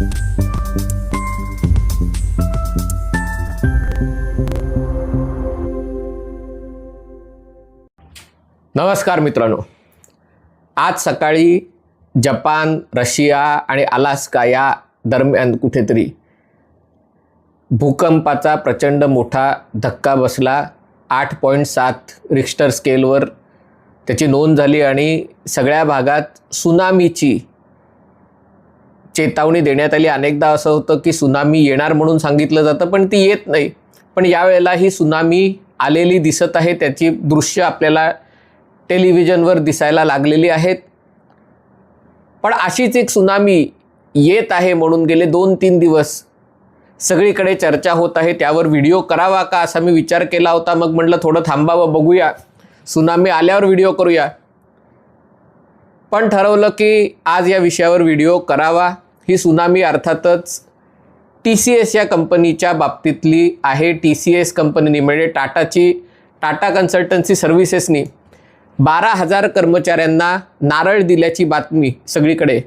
नमस्कार मित्रांनो. आज सकाळी जपान रशिया आणि अलास्का या दरम्यान कुठेतरी भूकंपाचा प्रचंड मोठा धक्का बसला. आठ पॉईंट सात रिक्स्टर स्केलवर त्याची नोंद झाली आणि सगळ्या भागात सुनामीची चेतावणी देण्यात आली. अनेकदा असं होतं की सुनामी येणार म्हणून सांगितलं जातं पण ती येत नाही. पण यावेळेला ही सुनामी आलेली दिसत आहे. त्याची दृश्य आपल्याला टेलिव्हिजनवर दिसायला लागलेली आहेत. पण अशीच एक सुनामी येत आहे म्हणून गेले दोन तीन दिवस सगळीकडे चर्चा होत आहे. त्यावर व्हिडिओ करावा का असा मी विचार केला होता. मग म्हटलं थोडं थांबावं बघूया. सुनामी आल्यावर व्हिडिओ करूया. पण ठरवलं की आज या विषयावर व्हिडिओ करावा. ही सुनामी अर्थातच टी सी एस या कंपनीच्या बाबतीतली आहे. टी सी एस कंपनीने म्हणजे टाटाची टाटा कन्सल्टन्सी सर्व्हिसेसनी बारा हजार कर्मचाऱ्यांना नारळ दिल्याची बातमी सगळीकडे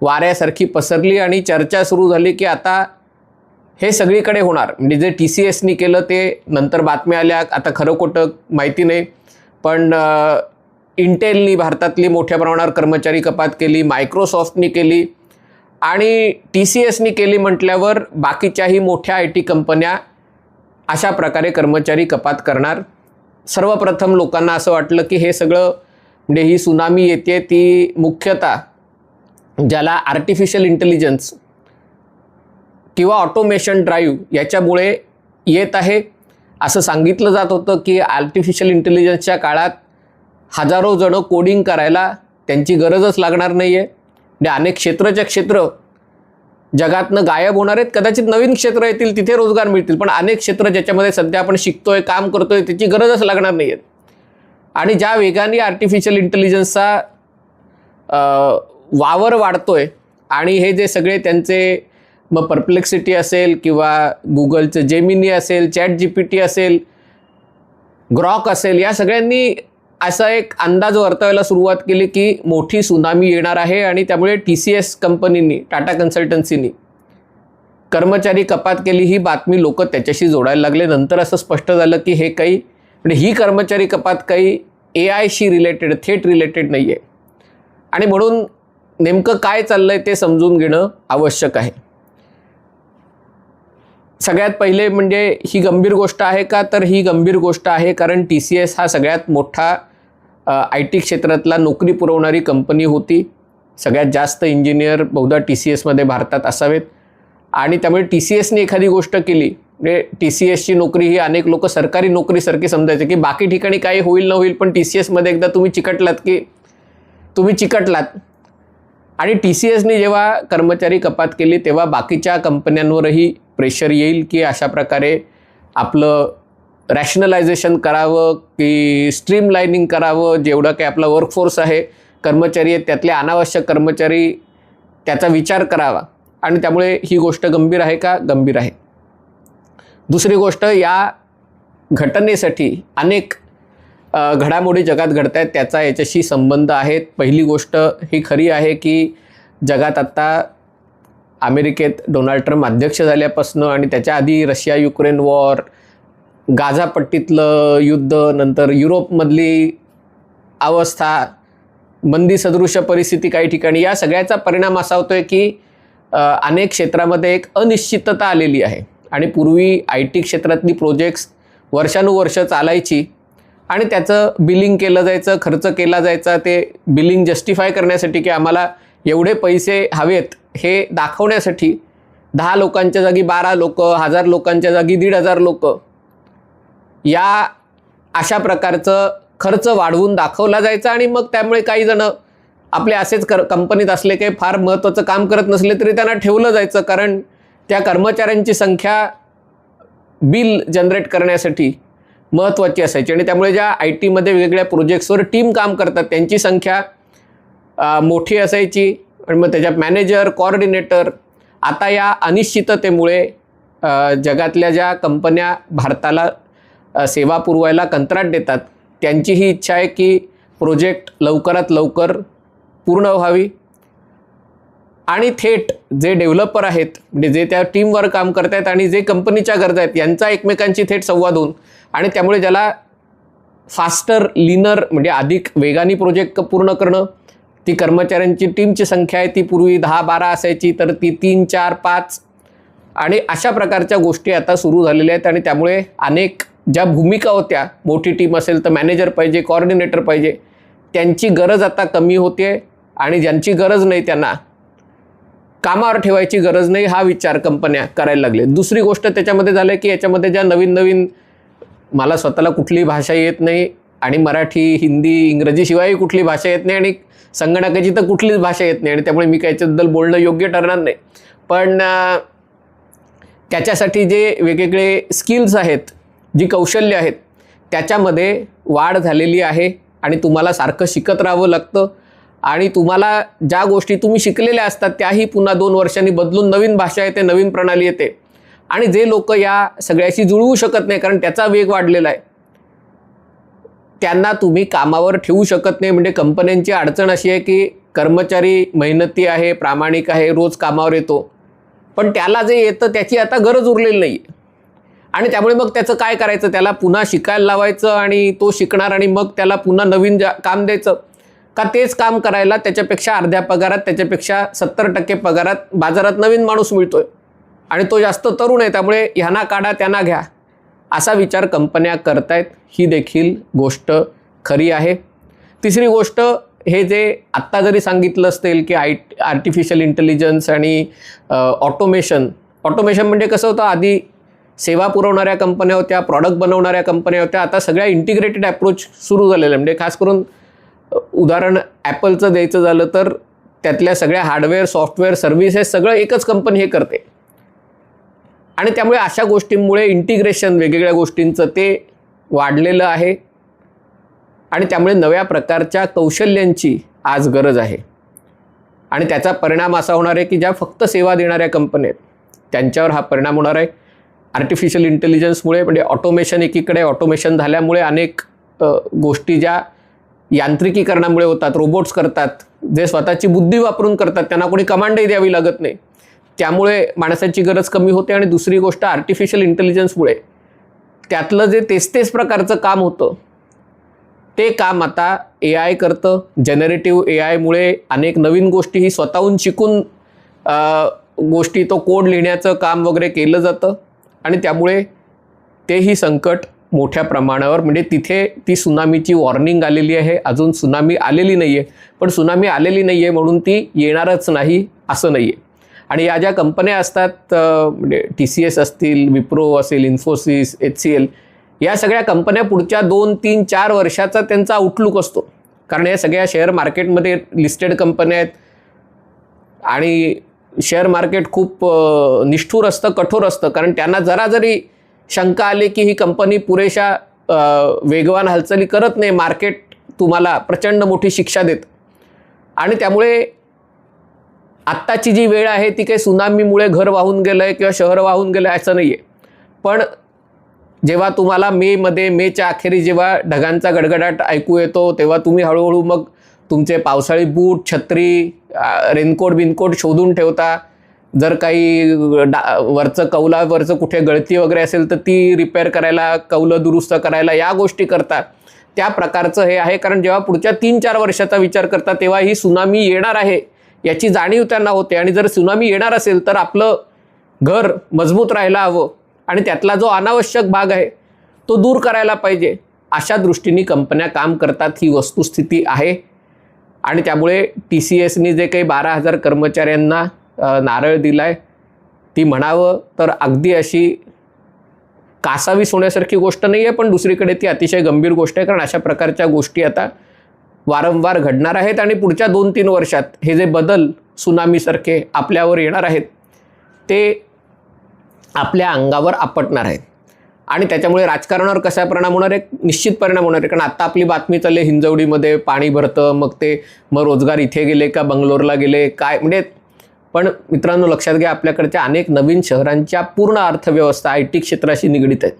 वाऱ्यासारखी पसरली आणि चर्चा सुरू झाली की आता हे सगळीकडे होणार. म्हणजे जे टी सी एसनी केलं ते नंतर बातम्या आल्या. आता खरं खोटं माहिती नाही. पण इंटेलनी भारतातली मोठ्या प्रमाणावर कर्मचारी कपात केली मायक्रोसॉफ्टनी केली. आणि टी सी एसनी केली म्हटल्यावर बाकीच्याही मोठ्या आय टी कंपन्या अशा प्रकारे कर्मचारी कपात करणार. सर्वप्रथम लोकांना असं वाटलं की हे सगळं म्हणजे ही सुनामी येते ती मुख्यतः ज्याला आर्टिफिशियल इंटेलिजन्स किंवा ऑटोमेशन ड्राईव्ह याच्यामुळे येत आहे. असं सांगितलं जात होतं की आर्टिफिशियल इंटेलिजन्सच्या काळात हजारो जणं कोडिंग करायला त्यांची गरजच लागणार नाही आहे म्हणजे अनेक क्षेत्रच्या क्षेत्र जगातनं गायब होणार आहेत. कदाचित नवीन क्षेत्र येतील तिथे रोजगार मिळतील. पण अनेक क्षेत्र ज्याच्यामध्ये सध्या आपण शिकतोय काम करतोय त्याची गरजच लागणार नाही आहेत आणि ज्या वेगाने आर्टिफिशियल इंटेलिजन्सचा वावर वाढतोय आणि हे जे सगळे त्यांचे मग परप्लेक्सिटी असेल किंवा गुगलचं जेमिनी असेल चॅट जी पी टी असेल ग्रॉक असेल या सगळ्यांनी असा एक अंदाज वर्तवायला सुरुवात केली की मोठी सुनामी येणार आहे आणि त्यामुळे टी सी एस कंपनीनी टाटा कन्सल्टन्सीनी कर्मचारी कपात केली ही बातमी लोक त्याच्याशी जोडायला लागले. नंतर असं स्पष्ट झालं की हे काही म्हणजे ही कर्मचारी कपात काही ए आयशी रिलेटेड थेट रिलेटेड नाही आहे आणि म्हणून नेमकं काय चाललं आहे ते समजून घेणं आवश्यक आहे. सगळ्यात पहिले म्हणजे ही गंभीर गोष्ट आहे का? तर ही गंभीर गोष्ट आहे कारण टी सी एस हा सगळ्यात मोठा आय टी क्षेत्रातला नोकरी पुरवणारी कंपनी होती. सगळ्यात जास्त इंजिनियर बहुधा टी सी एसमध्ये भारतात असावेत. आणि त्यामुळे टी सी एसने एखादी गोष्ट केली म्हणजे टी सी एसची नोकरी ही अनेक लोक सरकारी नोकरीसारखी समजायचे की बाकी ठिकाणी काही होईल न होईल पण टी सी एसमध्ये एकदा तुम्ही चिकटलात की तुम्ही चिकटलात. आणि टी सी एसने जेव्हा कर्मचारी कपात केली तेव्हा बाकीच्या कंपन्यांवरही प्रेशर येईल की अशा प्रकारे आपलं रॅशनलायझेशन करावं की स्ट्रीमलायनिंग करावं जेवढं काही आपला वर्कफोर्स आहे कर्मचारी आहेत त्यातले अनावश्यक कर्मचारी त्याचा विचार करावा. आणि त्यामुळे ही गोष्ट गंभीर आहे का? गंभीर आहे. दुसरी गोष्ट या घटनेसाठी अनेक घडामोडी जगात घडत आहेत त्याचा याच्याशी संबंध आहेत. पहिली गोष्ट ही खरी आहे की जगात आत्ता अमेरिकेत डोनाल्ड ट्रम्प अध्यक्ष झाल्यापासनं आणि त्याच्या आधी रशिया युक्रेन वॉर गाझापट्टीतलं युद्ध नंतर युरोपमधली अवस्था मंदी सदृश परिस्थिती काही ठिकाणी या सगळ्याचा परिणाम असा होतोय की अनेक क्षेत्रामध्ये एक अनिश्चितता आलेली आहे. आणि पूर्वी आय टी क्षेत्रातली प्रोजेक्ट्स वर्षानुवर्ष चालायची आणि त्याचं बिलिंग केलं जायचं खर्च केला जायचा ते बिलिंग जस्टिफाय करण्यासाठी की आम्हाला एवढे पैसे हवेत हे दाखवण्यासाठी दहा लोकांच्या जागी बारा लोक हजार लोकांच्या जागी दीड हजार लोक या अशा प्रकारचं खर्च वाढवून दाखवला जायचा आणि मग त्यामुळे काही जण आपले असेच कर कंपनीत असले काही फार महत्त्वाचं काम करत नसले तरी त्यांना ठेवलं जायचं. कारण त्या कर्मचाऱ्यांची संख्या बिल जनरेट करण्यासाठी महत्त्वाची असायची आणि त्यामुळे ज्या आय टीमध्ये वेगवेगळ्या प्रोजेक्ट्सवर टीम काम करतात त्यांची संख्या मोठी असायची. आणि मग त्याच्यात मॅनेजर कॉर्डिनेटर आता या अनिश्चिततेमुळे जगातल्या ज्या कंपन्या भारताला सेवा पुरवायला कंत्राट देतात त्यांची ही इच्छा आहे की प्रोजेक्ट लवकरात लवकर पूर्ण व्हावी. आणि थेट जे डेव्हलपर आहेत म्हणजे जे त्या टीमवर काम करत आहेत आणि जे कंपनीच्या गरजा आहेत यांचा एकमेकांशी थेट संवाद होऊन आणि त्यामुळे ज्याला फास्टर लिनर म्हणजे अधिक वेगाने प्रोजेक्ट पूर्ण करणं ती कर्मचाऱ्यांची टीमची संख्या आहे ती पूर्वी दहा बारा असायची तर ती तीन चार पाच. आणि अशा प्रकारच्या गोष्टी आता सुरू झालेल्या आहेत आणि त्यामुळे अनेक ज्या भूमिका होत्या मोठी टीम असेल तर मॅनेजर पाहिजे कॉर्डिनेटर पाहिजे त्यांची गरज आता कमी होते आणि ज्यांची गरज नाही त्यांना कामावर ठेवायची गरज नाही हा विचार कंपन्या करायला लागले दुसरी गोष्ट त्याच्यामध्ये झालं की याच्यामध्ये ज्या नवीन नवीन मला स्वतःला कुठली भाषा येत नाही आणि मराठी हिंदी इंग्रजीशिवाय कुठली भाषा येत नाही आणि संगणकाची तर कुठलीच भाषा येत नाही आणि त्यामुळे मी त्याच्याबद्दल बोलणं योग्य ठरणार नाही. पण त्याच्यासाठी जे वेगवेगळे स्किल्स आहेत जी कौशल्य आहेत त्याच्यामध्ये वाढ झालेली आहे आणि तुम्हाला सारखं शिकत राहावं लागतं आणि तुम्हाला ज्या गोष्टी तुम्ही शिकलेल्या असतात त्याही पुन्हा दोन वर्षांनी बदलून नवीन भाषा येते नवीन प्रणाली येते. आणि जे लोक या सगळ्याशी जुळवू शकत नाही कारण त्याचा वेग वाढलेला आहे त्यांना तुम्ही कामावर ठेवू शकत नाही. म्हणजे कंपन्यांची अडचण अशी आहे की कर्मचारी मेहनती आहे प्रामाणिक आहे रोज कामावर येतो. पण त्याला जे येतं त्याची आता गरज उरलेली नाही आणि त्यामुळे मग त्याचं काय करायचं? त्याला पुन्हा शिकायला लावायचं आणि तो शिकणार आणि मग त्याला पुन्हा नवीन जा काम द्यायचं. का तेच काम करायला त्याच्यापेक्षा अर्ध्या पगारात त्याच्यापेक्षा सत्तर टक्के पगारात बाजारात नवीन माणूस मिळतोय. आणि तो जास्त तरुण आहे त्यामुळे ह्यांना काढा त्यांना घ्या. असा विचार कंपन्या करतायत ही देखील गोष्ट खरी आहे. तिसरी गोष्ट हे जे आत्ता जरी सांगितलं असेल की आय आर्टिफिशियल इंटेलिजन्स आणि ऑटोमेशन ऑटोमेशन म्हणजे कसं होतं आधी सेवा पुरवणाऱ्या कंपन्या होत्या प्रॉडक्ट बनवणाऱ्या कंपन्या होत्या आता सगळ्या इंटिग्रेटेड अप्रोच सुरू झालेलं आहे म्हणजे खास करून उदाहरण ॲपलचं द्यायचं झालं तर त्यातल्या सगळ्या हार्डवेअर सॉफ्टवेअर सर्व्हिसेस सगळं एकच कंपनी हे करते. आणि त्यामुळे अशा गोष्टींमुळे इंटिग्रेशन वेगवेगळ्या गोष्टींचं ते वाढलेलं आहे. आणि त्यामुळे नव्या प्रकारच्या कौशल्यांची आज गरज आहे. आणि त्याचा परिणाम असा होणार आहे की ज्या फक्त सेवा देणाऱ्या कंपन्या आहेत त्यांच्यावर हा परिणाम होणार आहे. आर्टिफिशियल इंटेलिजन्समुळे म्हणजे ऑटोमेशन एकीकडे ऑटोमेशन झाल्यामुळे अनेक गोष्टी ज्या यांत्रिकीकरणामुळे होतात रोबोट्स करतात जे स्वतःची बुद्धी वापरून करतात त्यांना कोणी कमांडही द्यावी लागत नाही. त्यामुळे माणसाची गरज कमी होते आणि दुसरी गोष्ट आर्टिफिशियल इंटेलिजन्समुळे त्यातलं जे तेच तेच प्रकारचं काम होतं ते काम आता ए आय करतं. जनरेटिव्ह ए आयमुळे अनेक नवीन गोष्टी ही स्वतःहून शिकून गोष्टी तो कोड लिहिण्याचं काम वगैरे केलं जातं. आणि त्यामुळे तेही संकट मोठ्या प्रमाणावर म्हणजे तिथे ती सुनामीची वॉर्निंग आलेली आहे. अजून सुनामी आलेली नाही आहे पण सुनामी आलेली नाही आहे म्हणून ती येणारच नाही असं नाही आहे आणि या ज्या कंपन्या असतात म्हणजे टी सी एस असतील विप्रो असेल इन्फोसिस एच सी एल या सगळ्या कंपन्या पुढच्या दोन तीन चार वर्षाचा त्यांचा आउटलुक असतो. कारण या सगळ्या शेअर मार्केटमध्ये लिस्टेड कंपन्या आहेत. आणि शेअर मार्केट खूप निष्ठूर असतं कठोर असतं. कारण त्यांना जरा जरी शंका आली की ही कंपनी पुरेशा वेगवान हालचाली करत नाही मार्केट तुम्हाला प्रचंड मोठी शिक्षा देत. आणि त्यामुळे आत्ताची जी वेळ आहे ती काही सुनामीमुळे घर वाहून गेलं आहे किंवा शहर वाहून गेलं आहे असं नाही आहे पण जेव्हा तुम्हाला मेमध्ये मेच्या अखेरी जेव्हा ढगांचा गडगडाट ऐकू येतो तेव्हा तुम्ही हळूहळू मग तुमचे पावसाळी बूट छत्री रेनकोट बिनकोट शोधून ठेवता. जर काही डा वरचं कौलावरचं कुठे गळती वगैरे असेल तर ती रिपेअर करायला कौलं दुरुस्त करायला या गोष्टी करता. त्या प्रकारचं हे आहे. कारण जेव्हा पुढच्या तीन चार वर्षाचा विचार करता तेव्हा ही सुनामी येणार आहे. याची जाणीव त्यांना होते. आणि जर सुनामी येणार असेल तर आपलं घर मजबूत राहायला हवं. आणि त्यातला जो अनावश्यक भाग आहे तो दूर करायला पाहिजे. अशा दृष्टीने कंपन्या काम करतात ही वस्तुस्थिती आहे. आणि त्यामुळे टी सी एसनी जे काही बारा हजार कर्मचाऱ्यांना नारळ दिला आहे ती म्हणावं तर अगदी अशी कासावीस होण्यासारखी गोष्ट नाही आहे पण दुसरीकडे ती अतिशय गंभीर गोष्ट आहे कारण अशा प्रकारच्या गोष्टी आता वारंवार घडणार आहेत आणि पुढच्या दोन तीन वर्षात हे जे बदल सुनामीसारखे आपल्यावर येणार आहेत ते आपल्या अंगावर आपटणार आहेत. आणि त्याच्यामुळे राजकारणावर कसा परिणाम होणार आहे? निश्चित परिणाम होणार आहे. कारण आत्ता आपली बातमी चालली आहे हिंजवडीमध्ये पाणी भरतं मग ते मग रोजगार इथे गेले का बंगलोरला गेले काय? म्हणजे पण मित्रांनो लक्षात घ्या आपल्याकडच्या अनेक नवीन शहरांच्या पूर्ण अर्थव्यवस्था आय टी क्षेत्राशी निगडीत आहेत.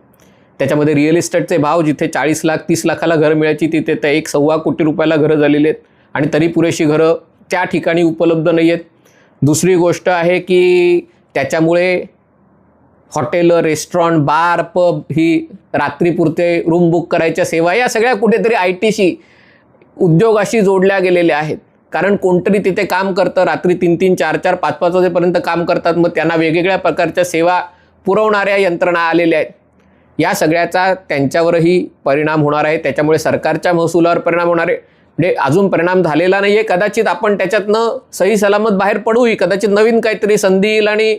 त्याच्यामध्ये रिअल इस्टेटचे भाव जिथे चाळीस लाख तीस लाखाला घरं मिळायची तिथे त्या एक सव्वा कोटी रुपयाला घरं झालेली आहेत. आणि तरी पुरेशी घरं त्या ठिकाणी उपलब्ध नाही आहेत. दुसरी गोष्ट आहे की त्याच्यामुळे हॉटेल रेस्टॉरंट बार पब ही रात्रीपुरते रूम बुक करायच्या सेवा या सगळ्या कुठेतरी आय टीशी उद्योगाशी जोडल्या गेलेल्या आहेत. कारण कोणतरी तिथे काम करतं रात्री तीन तीन चार चार पाच पाच वाजेपर्यंत काम करतात मग त्यांना वेगवेगळ्या प्रकारच्या सेवा पुरवणाऱ्या यंत्रणा आलेल्या आहेत. या सगळ्याचा त्यांच्यावरही परिणाम होणार आहे. त्याच्यामुळे सरकारच्या महसुलावर परिणाम होणार आहे. म्हणजे अजून परिणाम झालेला नाही आहे कदाचित आपण त्याच्यातनं सही सलामत बाहेर पडूही कदाचित नवीन काहीतरी संधी येईल आणि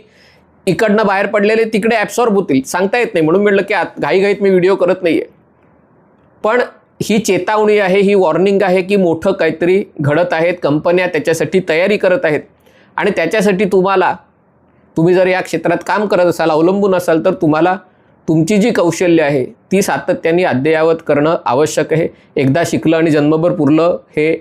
इकडनं बाहेर पडलेले तिकडे ॲब्सॉर्ब होतील. सांगता येत नाही. म्हणून म्हटलं की आत घाईघाईत मी व्हिडिओ करत नाही आहे पण ही चेतावणी आहे ही वॉर्निंग आहे की मोठं काहीतरी घडत आहेत. कंपन्या त्याच्यासाठी तयारी करत आहेत. आणि त्याच्यासाठी तुम्हाला तुम्ही जर या क्षेत्रात काम करत असाल अवलंबून असाल तर तुम्हाला तुमची जी कौशल्य आहे ती सातत्याने अद्ययावत करणं आवश्यक आहे. एकदा शिकलं आणि जन्मभर पुरलं हे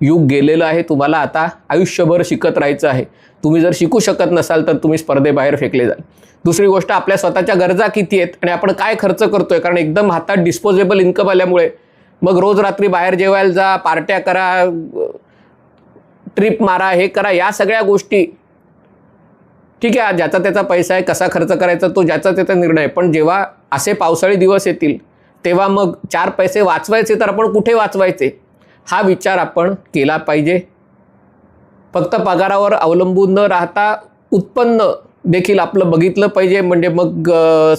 युग गेलेलं आहे. तुम्हाला आता आयुष्यभर शिकत राहायचं आहे. तुम्ही जर शिकू शकत नसाल तर तुम्ही स्पर्धेबाहेर फेकले जाल. दुसरी गोष्ट आपल्या स्वतःच्या गरजा किती आहेत आणि आपण काय खर्च करतोय? कारण एकदम हातात डिस्पोजेबल इन्कम आल्यामुळे. मग रोज रात्री बाहेर जेवायला जा पार्ट्या करा ट्रिप मारा हे करा या सगळ्या गोष्टी ठीक आहे ज्याचा त्याचा पैसा आहे कसा खर्च करायचा तो ज्याचा त्याचा निर्णय. पण जेव्हा असे पावसाळी दिवस येतील तेव्हा मग चार पैसे वाचवायचे तर आपण कुठे वाचवायचे? हा विचार आपण केला पाहिजे. फक्त पगारावर अवलंबून न राहता उत्पन्न देखील आपलं बघितलं पाहिजे. म्हणजे मग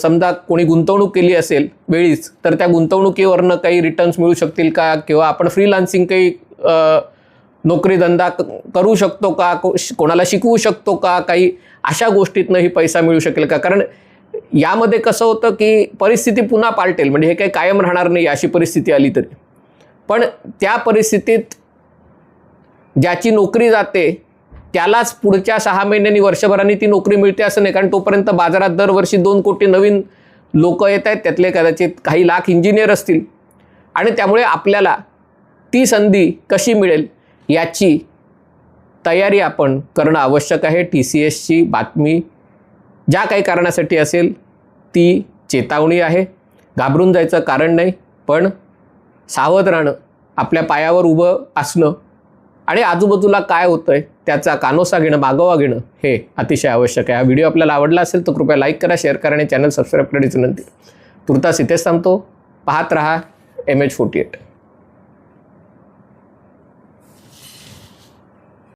समजा कोणी गुंतवणूक केली असेल वेळीच तर त्या गुंतवणुकीवरनं काही रिटर्न्स मिळू शकतील का? किंवा आपण फ्रीलान्सिंग काही नोकरीधंदा क- करू शकतो का? को- श- कोणाला शिकवू शकतो का? काही अशा गोष्टीतनंही पैसा मिळू शकेल का? कारण यामध्ये कसं होतं की परिस्थिती पुन्हा पालटेल. म्हणजे हे काही कायम राहणार नाही अशी परिस्थिती आली तरी. पण त्या परिस्थितीत ज्याची नोकरी जाते त्यालाच पुढच्या सहा महिन्यांनी वर्षभराने ती नोकरी मिळते असं नाही. कारण तोपर्यंत बाजारात दरवर्षी दोन कोटी नवीन लोक येत आहेत. त्यातले कदाचित काही लाख इंजिनियर असतील. आणि त्यामुळे आपल्याला ती संधी कशी मिळेल? याची तयारी आपण करणं आवश्यक आहे. टी सी एसची बातमी ज्या काही कारणासाठी असेल ती चेतावणी आहे. घाबरून जायचं कारण नाही पण सावध राहणं आपल्या पायावर उभं असणं आणि आजूबाजूला काय होतं आहे त्याचा कानोसा घेणं मागोवा घेणं हे अतिशय आवश्यक आहे. हा व्हिडिओ आपल्याला आवडला असेल तर कृपया लाईक करा शेअर करा आणि चॅनल सबस्क्राईब करण्याची विनंती. तुर्तास इथेच थांबतो. पाहत रहा एम एच फोर्टी एट